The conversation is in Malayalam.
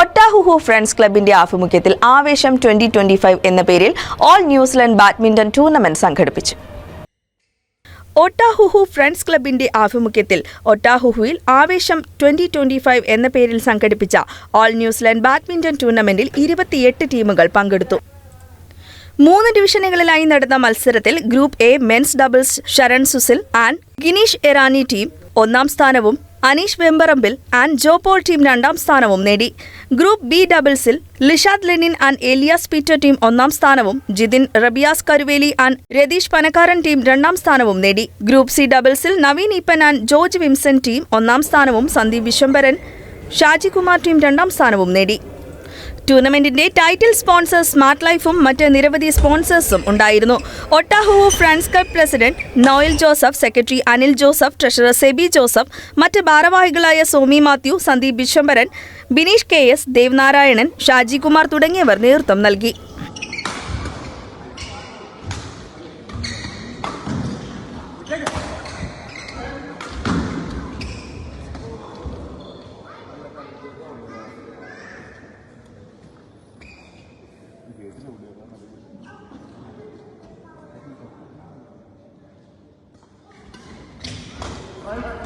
ഒട്ടാഹുഹു ഫ്രണ്ട്സ് ക്ലബിന്റെ ആഭിമുഖ്യത്തിൽ ആവേശം ട്വന്റി ട്വന്റി ഫൈവ് എന്ന പേരിൽ ഓൾ ന്യൂസിലൻഡ് ബാഡ്മിന്റൺ ടൂർണമെന്റ് സംഘടിപ്പിച്ചു. ഒട്ടാഹുഹു ഫ്രണ്ട്സ് ക്ലബിന്റെ ആഭിമുഖ്യത്തിൽ ഒട്ടാഹുഹുവിൽ ആവേശം ട്വന്റി ട്വന്റി ഫൈവ് എന്ന പേരിൽ സംഘടിപ്പിച്ച ഓൾ ന്യൂസിലൻഡ് ബാഡ്മിന്റൺ ടൂർണമെന്റിൽ ഇരുപത്തിയെട്ട് ടീമുകൾ പങ്കെടുത്തു. മൂന്ന് ഡിവിഷനുകളിലായി നടന്ന മത്സരത്തിൽ group A men's doubles Sharan Susil and Gineesh Erani team ഒന്നാം സ്ഥാനവും അനീഷ് വെമ്പറമ്പിൽ ആൻഡ് ജോപോൾ ടീം രണ്ടാം സ്ഥാനവും നേടി. ഗ്രൂപ്പ് ബി ഡബിൾസിൽ Lishad Lenin and Elias Peter team ഒന്നാം സ്ഥാനവും ജിതിൻ റബിയാസ് കരുവേലി ആൻഡ് രതീഷ് പനക്കാരൻ ടീം രണ്ടാം സ്ഥാനവും നേടി. ഗ്രൂപ്പ് സി ഡബിൾസിൽ Naveen Eapen and George Wimson team ഒന്നാം സ്ഥാനവും സന്ദീപ് വിശ്വംഭരൻ ഷാജികുമാർ ടീം രണ്ടാം സ്ഥാനവും നേടി. ടൂർണമെന്റിന്റെ ടൈറ്റിൽ സ്പോൺസർ സ്മാർട്ട് ലൈഫും മറ്റ് നിരവധി സ്പോൺസേഴ്സും ഉണ്ടായിരുന്നു. Otahuhu friends cup president Noel Joseph secretary Anil Joseph treasurer Sebi Joseph മറ്റ് ഭാരവാഹികളായ Somi Mathew Sandeep Vishwambharan Bineesh K S Devnarayanan Shajikumar തുടങ്ങിയവർ നേതൃത്വം നൽകി. Right?